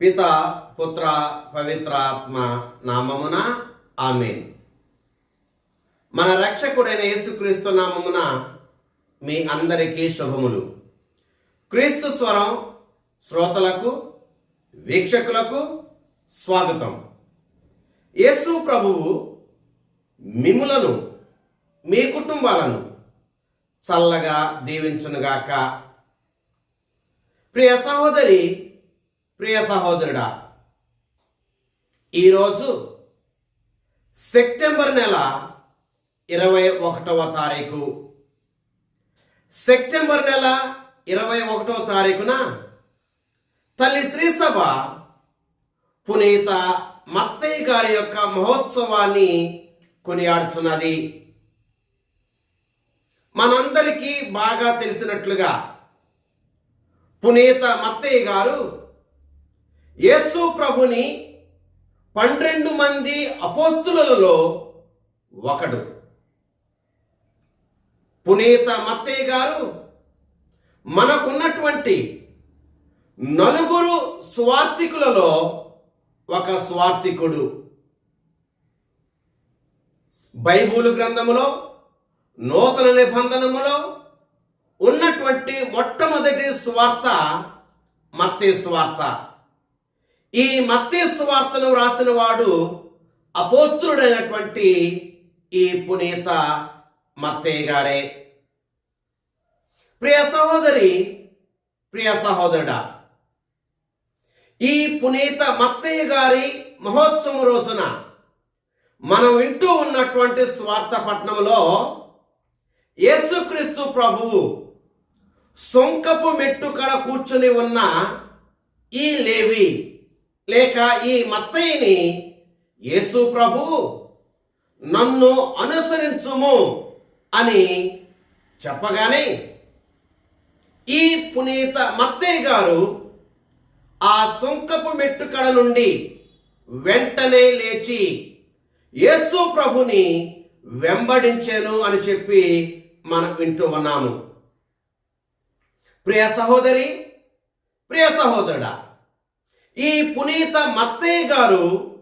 పిత పుత్ర పవిత్రాత్మ నామమున ఆమెన్. మన రక్షకుడైన యేసుక్రీస్తు నామమున మీ అందరికీ శుభములు. క్రీస్తు స్వరం శ్రోతలకు వీక్షకులకు స్వాగతం. యేసు ప్రభువు మిములను మీ కుటుంబాలను చల్లగా దీవించునుగాక. ప్రియ సహోదరి ప్రియ సహోదరుడా ఈరోజు సెప్టెంబర్ నెల ఇరవై ఒకటవ తారీఖు. సెప్టెంబర్ నెల ఇరవై ఒకటవ తారీఖున తల్లి శ్రీసభ పునీత మత్తయ్య గారి యొక్క మహోత్సవాన్ని కొనియాడుచున్నది. మనందరికీ బాగా తెలిసినట్లుగా పునీత మత్తయ్య గారు యేసు ప్రభుని పన్నెండు మంది అపోస్తులలో ఒకడు. పునీత మత్తయ్య గారు మనకున్నటువంటి నలుగురు స్వార్థికులలో ఒక స్వార్థికుడు. బైబుల్ గ్రంథములో నూతన నిబంధనములో ఉన్నటువంటి మొట్టమొదటి స్వార్థ మత్తే స్వార్థ. ఈ మత్తే స్వార్థను రాసిన వాడు అపోస్తుడైనటువంటి ఈ పునీత మత్తయ్య గారే. ప్రియ సహోదరి ప్రియ సహోదరుడా ఈ పునీత మత్తయ్య గారి మహోత్సవం రోజున మనం వింటూ ఉన్నటువంటి స్వార్థ పట్నంలో యేసుక్రీస్తు ప్రభువు సొంకపు మెట్టు కడ కూర్చుని ఉన్న ఈ లేవి లేక ఈ మత్తయ్యని యేసు ప్రభు నన్ను అనుసరించుము అని చెప్పగానే ఈ పునీత మత్తయ్య గారు ఆ సుంకపు మెట్టు కడ నుండి వెంటనే లేచి యేసు ప్రభుని వెంబడించాను అని చెప్పి మనం వింటూ ఉన్నాము. ప్రియ సహోదరి ప్రియ సహోదరుడా ఈ పునీత మత్తయ్య గారు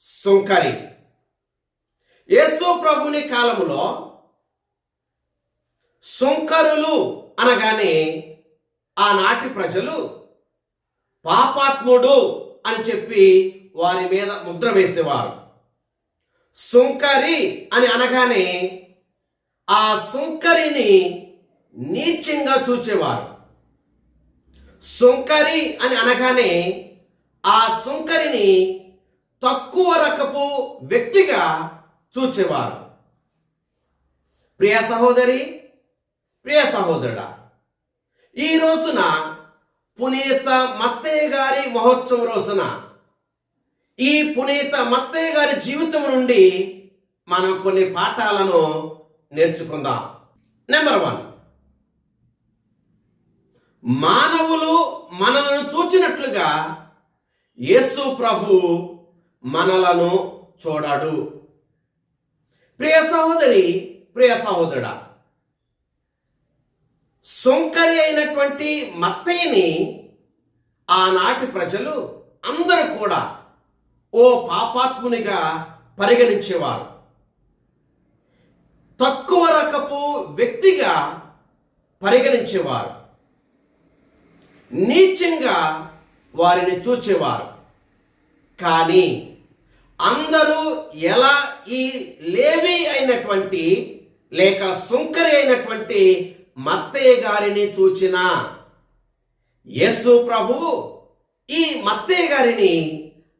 సుంకరి. యేసు ప్రభుని కాలములో సుంకరులు అనగానే ఆనాటి ప్రజలు పాపాత్ముడు అని చెప్పి వారి మీద ముద్ర వేసేవారు. సుంకరి అని అనగానే ఆ సుంకరిని నీచంగా చూచేవారు. సుంకరి అని అనగానే ఆ సుంకరిని తక్కువ రకపు వ్యక్తిగా చూచేవారు. ప్రియ సహోదరి ప్రియ సహోదరుడా ఈ రోజున పునీత మత్తయ్య గారి మహోత్సవం రోజున ఈ పునీత మత్తయ్య గారి జీవితం నుండి మనం కొన్ని పాఠాలను నేర్చుకుందాం. నెంబర్ వన్ మానవులు మనలను చూచినట్లుగా యేసు ప్రభు మనలను చూడాడు. ప్రియ సహోదరి ప్రియ సహోదరుడా సొంకరి అయినటువంటి మత్తయ్యని ఆనాటి ప్రజలు అందరూ కూడా ఓ పాపాత్మునిగా పరిగణించేవారు. తక్కువ రకపు వ్యక్తిగా పరిగణించేవారు. నీచంగా వారిని చూచేవారు. కానీ అందరూ ఎలా ఈ లేవి అయినటువంటి లేక సుంకరి అయినటువంటి మత్తయ్య గారిని చూచినా యేసు ప్రభువు ఈ మత్తయ్య గారిని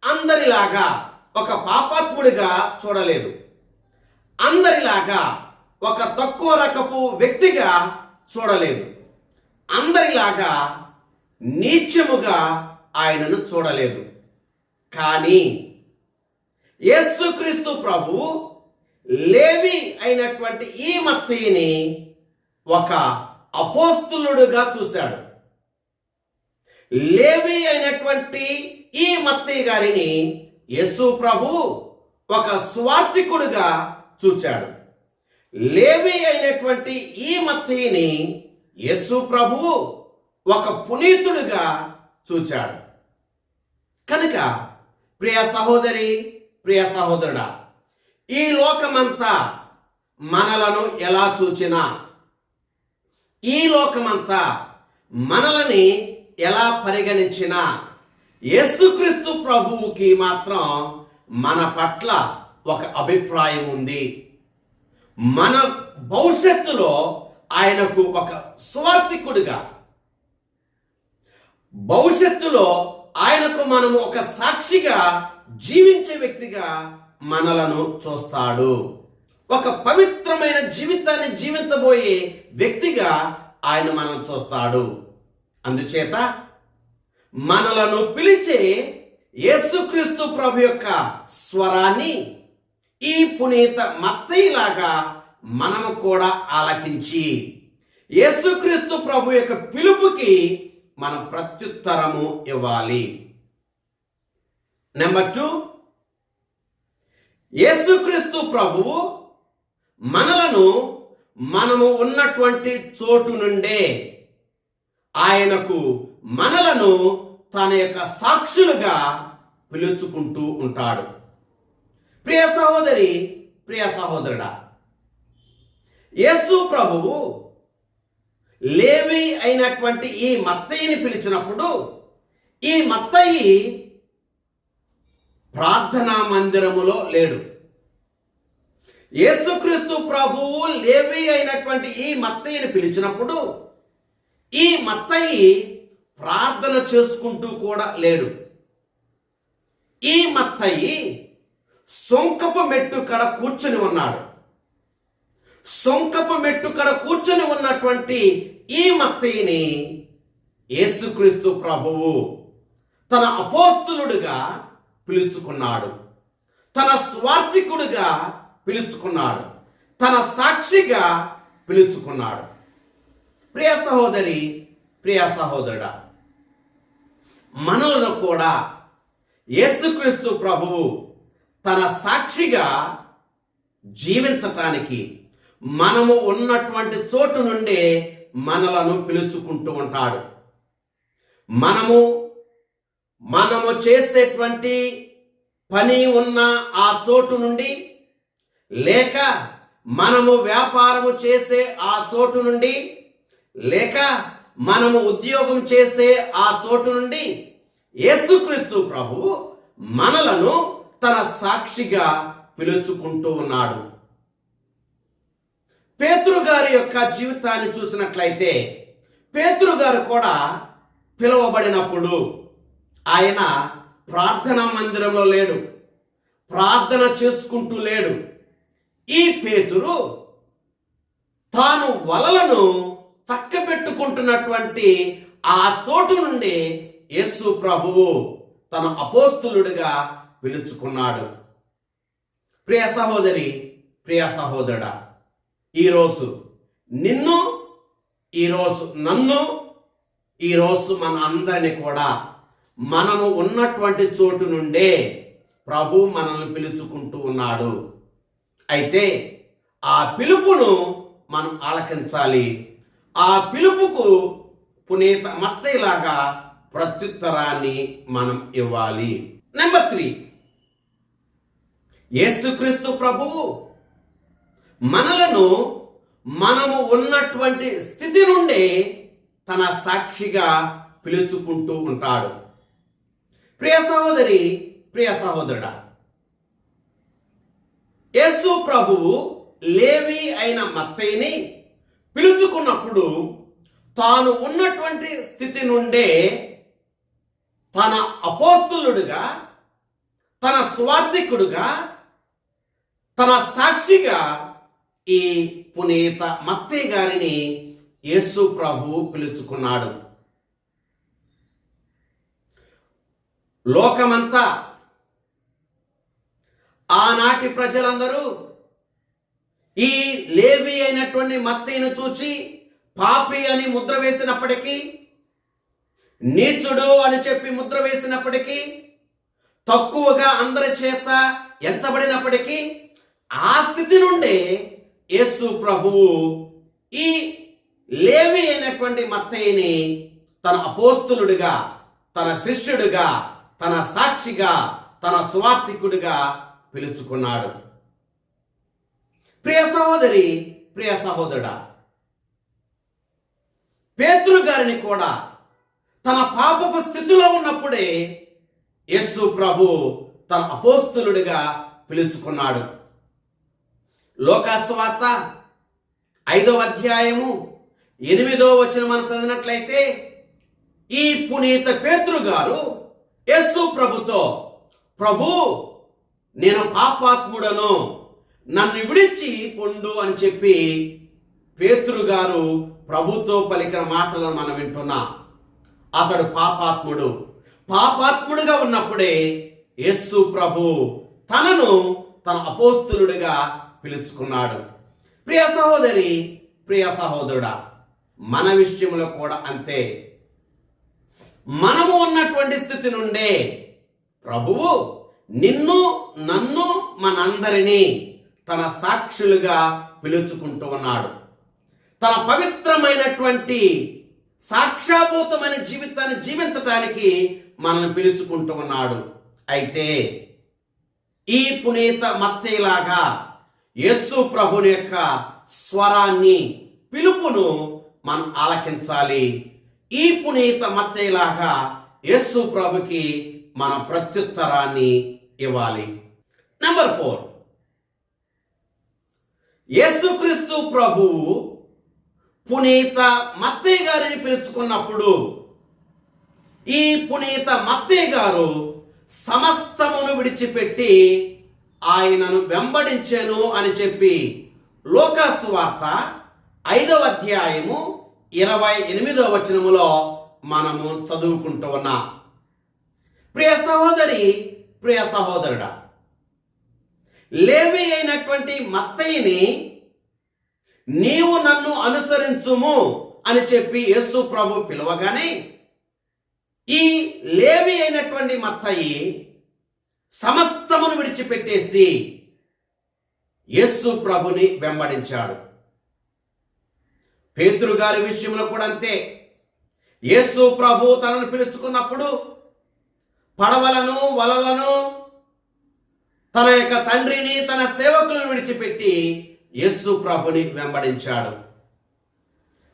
అందరిలాగా ఒక పాపాత్ముడిగా చూడలేదు. అందరిలాగా ఒక తక్కువ రకపు వ్యక్తిగా చూడలేదు. అందరిలాగా నీచముగా ఆయనను చూడలేదు. కానీ యేసుక్రీస్తు ప్రభు లేవి అయినటువంటి ఈ మత్తయ్యని ఒక అపోస్తులుడుగా చూశాడు. లేవి అయినటువంటి ఈ మత్తయ్య గారిని యేసు ప్రభు ఒక స్వార్థికుడుగా చూచాడు. లేవి అయినటువంటి ఈ మత్తయ్యని యేసు ప్రభు ఒక పునీతుడుగా చూచాడు. కనుక ప్రియ సహోదరి ప్రియ సహోదరుడా ఈ లోకమంతా మనలను ఎలా చూచినా? ఈ లోకమంతా మనలని ఎలా పరిగణించినా? యేసుక్రీస్తు ప్రభువుకి మాత్రం మన పట్ల ఒక అభిప్రాయం ఉంది. మన భవిష్యత్తులో ఆయనకు ఒక స్వార్థికుడుగా. భవిష్యత్తులో ఆయనకు మనము ఒక సాక్షిగా జీవించే వ్యక్తిగా మనలను చూస్తాడు. ఒక పవిత్రమైన జీవితాన్ని జీవించబోయే వ్యక్తిగా ఆయన మనం చూస్తాడు. అందుచేత మనలను పిలిచే యేసుక్రీస్తు ప్రభు యొక్క స్వరాన్ని ఈ పునీత మత్తయిలాగా మనము కూడా ఆలకించి యేసుక్రీస్తు ప్రభు యొక్క పిలుపుకి మనం ప్రత్యుత్తరము ఇవ్వాలి. నెంబర్ టూ యేసుక్రీస్తు ప్రభువు మనలను మనము ఉన్నటువంటి చోటు నుండే ఆయనకు మనలను తన యొక్క సాక్షులుగా పిలుచుకుంటూ ఉంటాడు. ప్రియ సహోదరి ప్రియ సహోదరుడా యేసు ప్రభువు లేవి అయినటువంటి ఈ మత్తయ్యని పిలిచినప్పుడు ఈ మత్తయి ప్రార్థనా మందిరములో లేడు. యేసుక్రీస్తు ప్రభువు లేవి అయినటువంటి ఈ మత్తయ్యని పిలిచినప్పుడు ఈ మత్తయి ప్రార్థన చేసుకుంటూ కూడా లేడు. ఈ మత్తయి సొంకపు మెట్టు కడ కూర్చుని ఉన్నాడు. సొంకపు మెట్టు కడ ఉన్నటువంటి ఈ మత్తయిని యేసుక్రీస్తు ప్రభువు తన అపోస్తులుడుగా పిలుచుకున్నాడు. తన స్వార్థికుడుగా పిలుచుకున్నాడు. తన సాక్షిగా పిలుచుకున్నాడు. ప్రియ సహోదరి ప్రియ సహోదరుడా మనలను కూడా యేసుక్రీస్తు ప్రభువు తన సాక్షిగా జీవించటానికి మనము ఉన్నటువంటి చోటు నుండి మనలను పిలుచుకుంటూ ఉంటాడు. మనము మనము చేసేటువంటి పని ఉన్న ఆ చోటు నుండి లేక మనము వ్యాపారము చేసే ఆ చోటు నుండి లేక మనము ఉద్యోగం చేసే ఆ చోటు నుండి యేసుక్రీస్తు ప్రభు మనలను తన సాక్షిగా పిలుచుకుంటూ ఉన్నాడు. పేతురు గారి యొక్క జీవితాన్ని చూసినట్లయితే పేతురు గారు కూడా పిలువబడినప్పుడు ఆయన ప్రార్థనా మందిరంలో లేడు ప్రార్థన చేసుకుంటూ లేడు. ఈ పేతురు తాను వలలను చక్కబెట్టుకుంటున్నటువంటి ఆ చోటు నుండి యేసు ప్రభువు తన అపోస్తులుడిగా పిలుచుకున్నాడు. ప్రియ సహోదరి ప్రియ సహోదరుడా ఈరోజు నిన్ను ఈరోజు నన్ను ఈరోజు మన అందరిని కూడా మనము ఉన్నటువంటి చోటు నుండే ప్రభు మనల్ని పిలుచుకుంటూ ఉన్నాడు. అయితే ఆ పిలుపును మనం ఆలకించాలి. ఆ పిలుపుకు పునీత మత్తయ్యలాగా ప్రత్యుత్తరాన్ని మనం ఇవ్వాలి. Number three. యేసుక్రీస్తు ప్రభువు మనలను మనము ఉన్నటువంటి స్థితి నుండి తన సాక్షిగా పిలుచుకుంటూ ఉంటాడు. ప్రియ సహోదరి ప్రియ సహోదరుడా యేసు ప్రభువు లేవి అయిన మత్తయిని పిలుచుకున్నప్పుడు తాను ఉన్నటువంటి స్థితి నుండే తన అపోస్తులుడుగా తన స్వార్థికుడుగా తన సాక్షిగా ఈ పునీత మత్తే గారిని యేసు ప్రభు పిలుచుకున్నాడు. లోకమంతా ఆనాటి ప్రజలందరూ ఈ లేవి అయినటువంటి మత్తయ్యను చూచి పాపి అని ముద్ర వేసినప్పటికీ నీచుడు అని చెప్పి ముద్ర వేసినప్పటికీ తక్కువగా అందరి చేత ఎంచబడినప్పటికీ ఆ స్థితి నుండి యేసు ప్రభువు ఈ లేవి అయినటువంటి మత్తయ్యని తన అపోస్తులుడిగా తన శిష్యుడిగా తన సాక్షిగా తన స్వార్థికుడిగా పిలుచుకున్నాడు. ప్రియ సహోదరి ప్రియ సహోదరుడా పేతురు గారిని కూడా తన పాపపు స్థితిలో ఉన్నప్పుడే యేసు ప్రభు తన అపోస్తులుడిగా పిలుచుకున్నాడు. లోకాస్వార్త ఐదవ అధ్యాయము ఎనిమిదో వచ్చిన మనం చదివినట్లయితే ఈ పునీత పేతృ గారు యేసు ప్రభుతో ప్రభు నేను పాపాత్ముడను నన్ను విడిచి పొండు అని చెప్పి పేతృ గారు ప్రభుతో పలికిన మాటలను మనం వింటున్నాం. అతడు పాపాత్ముడు. పాపాత్ముడుగా ఉన్నప్పుడే యస్సు ప్రభు తనను తన అపోస్తులుడిగా పిలుచుకున్నాడు. ప్రియ సహోదరి ప్రియ సహోదరుడా మన విషయంలో కూడా అంతే. మనము ఉన్నటువంటి స్థితి నుండే ప్రభువు నిన్ను నన్ను మనందరినీ తన సాక్షులుగా పిలుచుకుంటూ ఉన్నాడు. తన పవిత్రమైనటువంటి సాక్షాభూతమైన జీవితాన్ని జీవించటానికి మనల్ని పిలుచుకుంటూ ఉన్నాడు. అయితే ఈ పునీత మత్తేలాగా యేసు ప్రభుని యొక్క స్వరాన్ని పిలుపును మనం ఆలకించాలి. ఈ పునీత మత్తేలాగా యేసు ప్రభుకి మన ప్రత్యుత్తరాన్ని ఇవ్వాలి. నెంబర్ ఫోర్ యేసుక్రీస్తు ప్రభువు పునీత మత్తయ్య గారిని పిలుచుకున్నప్పుడు ఈ పునీత మత్తయ్య గారు సమస్తమును విడిచిపెట్టి ఆయనను వెంబడించాను అని చెప్పి లోకాసు వార్త ఐదవ అధ్యాయము ఇరవై ఎనిమిదవ వచనములో మనము చదువుకుంటూ ఉన్నాం. ప్రియ సహోదరి ప్రియ సహోదరుడా లేవి అయినటువంటి మత్తయ్యని నీవు నన్ను అనుసరించుము అని చెప్పి యేసు ప్రభు పిలవగానే ఈ లేవి అయినటువంటి మత్తయి సమస్తమును విడిచిపెట్టేసి యేసు ప్రభుని వెంబడించాడు. పేతురు గారి విషయంలో కూడా అంతే. యేసు ప్రభు తనను పిలుచుకున్నప్పుడు పడవలను వలలను తన యొక్క తండ్రిని తన సేవకులను విడిచిపెట్టి యేసు ప్రభుని వెంబడించాడు.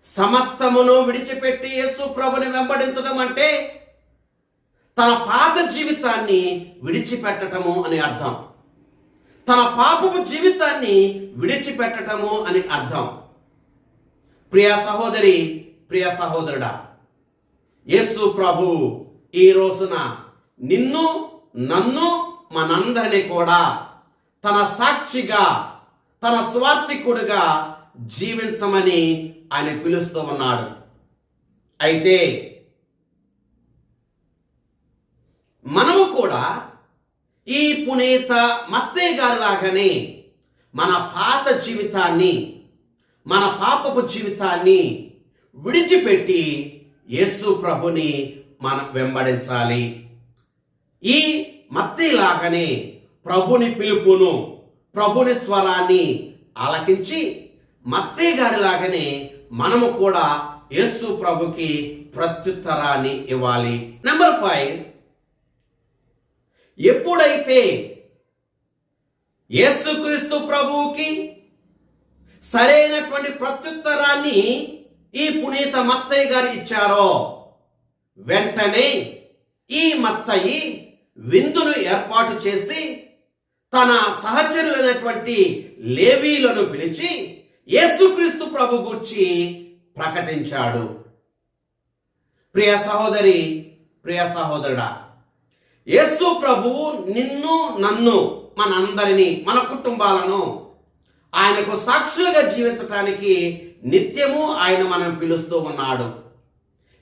సమస్తమును విడిచిపెట్టి యేసు ప్రభుని వెంబడించడం అంటే తన పాత జీవితాన్ని విడిచిపెట్టటము అని అర్థం. తన పాపపు జీవితాన్ని విడిచిపెట్టటము అని అర్థం. ప్రియ సహోదరి ప్రియ సహోదరుడా యేసు ప్రభు ఈ రోజున నిన్ను నన్ను మనందరినీ కూడా తన సాక్షిగా తన స్వార్థికుడుగా జీవించమని ఆయన పిలుస్తూ ఉన్నాడు. అయితే మనము కూడా ఈ పునీత మత్తే గారిలాగానే మన పాత జీవితాన్ని మన పాపపు జీవితాన్ని విడిచిపెట్టి యేసు ప్రభుని మనం వెంబడించాలి. ఈ మత్తిలాగానే ప్రభుని పిలుపును ప్రభుని స్వరాన్ని ఆలకించి మత్తే గారిలాగానే మనము కూడా యేసు ప్రభుకి ప్రత్యుత్తరాన్ని ఇవ్వాలి. Number five. ఎప్పుడైతే యేసుక్రీస్తు ప్రభువుకి సరైనటువంటి ప్రత్యుత్తరాన్ని ఈ పునీత మత్తయ్య గారు ఇచ్చారో వెంటనే ఈ మత్తయి విందును ఏర్పాటు చేసి తన సహచరులైనటువంటి లేవీలను పిలిచి యేసుక్రీస్తు ప్రభు గురించి ప్రకటించాడు. ప్రియ సహోదరి ప్రియ సహోదరుడా యేసు ప్రభువు నిన్ను నన్ను మనందరినీ మన కుటుంబాలను ఆయనకు సాక్షులుగా జీవించటానికి నిత్యము ఆయన మనం పిలుస్తూ ఉన్నాడు.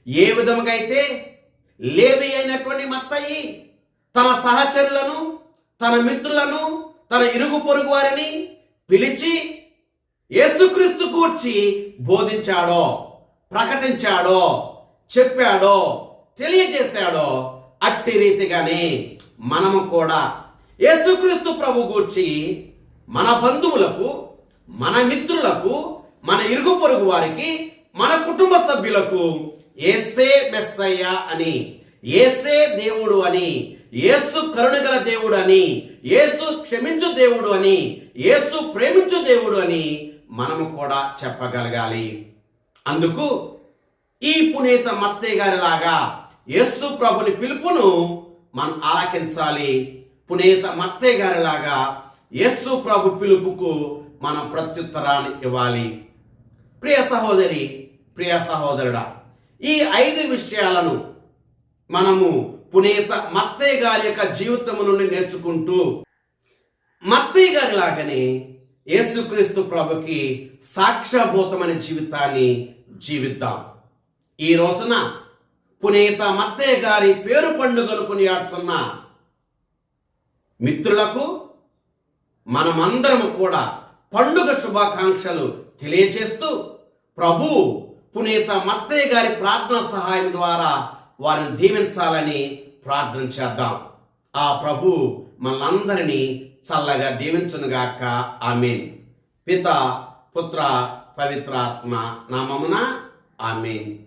ఏ విధముగా అయితే లేవి అయినటువంటి మత్తయి తన సహచరులను తన మిత్రులను తన ఇరుగు పొరుగు వారిని పిలిచి యేసుక్రీస్తు కూర్చి బోధించాడో ప్రకటించాడో చెప్పాడో తెలియజేశాడో అట్టి రీతిగానే మనము కూడా యేసుక్రీస్తు ప్రభు గూర్చి మన బంధువులకు మన మిత్రులకు మన ఇరుగు పొరుగు వారికి మన కుటుంబ సభ్యులకు ఏసే మెస్సయ్య అని ఏసే దేవుడు అని ఏసు కరుణగల దేవుడు అని ఏసు క్షమించు దేవుడు అని ఏసు ప్రేమించు దేవుడు అని మనము కూడా చెప్పగలగాలి. అందుకు ఈ పునీత మత్తయ్య గారి లాగా యేసు ప్రభుని పిలుపును మనం ఆలకించాలి. పునీత మత్తయ్య గారిలాగా యేసు ప్రభు పిలుపుకు మనం ప్రత్యుత్తరాన్ని ఇవ్వాలి. ప్రియ సహోదరి ప్రియ సహోదరుడా ఈ ఐదు విషయాలను మనము పునీత మత్తయ్య గారి యొక్క జీవితం నుండి నేర్చుకుంటూ మత్తయ్య గారి లాగానే యేసుక్రీస్తు ప్రభుకి సాక్ష్యభూతమైన జీవితాన్ని జీవిద్దాం. ఈ రోజున పునీత మత్తయ్య గారి పేరు పండుగను కొనియాడుతున్న మిత్రులకు మనమందరము కూడా పండుగ శుభాకాంక్షలు తెలియచేస్తూ ప్రభు పునీత మత్తయ్య గారి ప్రార్థన సహాయం ద్వారా వారిని దీవించాలని ప్రార్థన చేద్దాం. ఆ ప్రభు మనందరినీ చల్లగా దీవించునుగాక. ఆమెన్. పిత పుత్ర పవిత్రాత్మ నామమున ఆమెన్.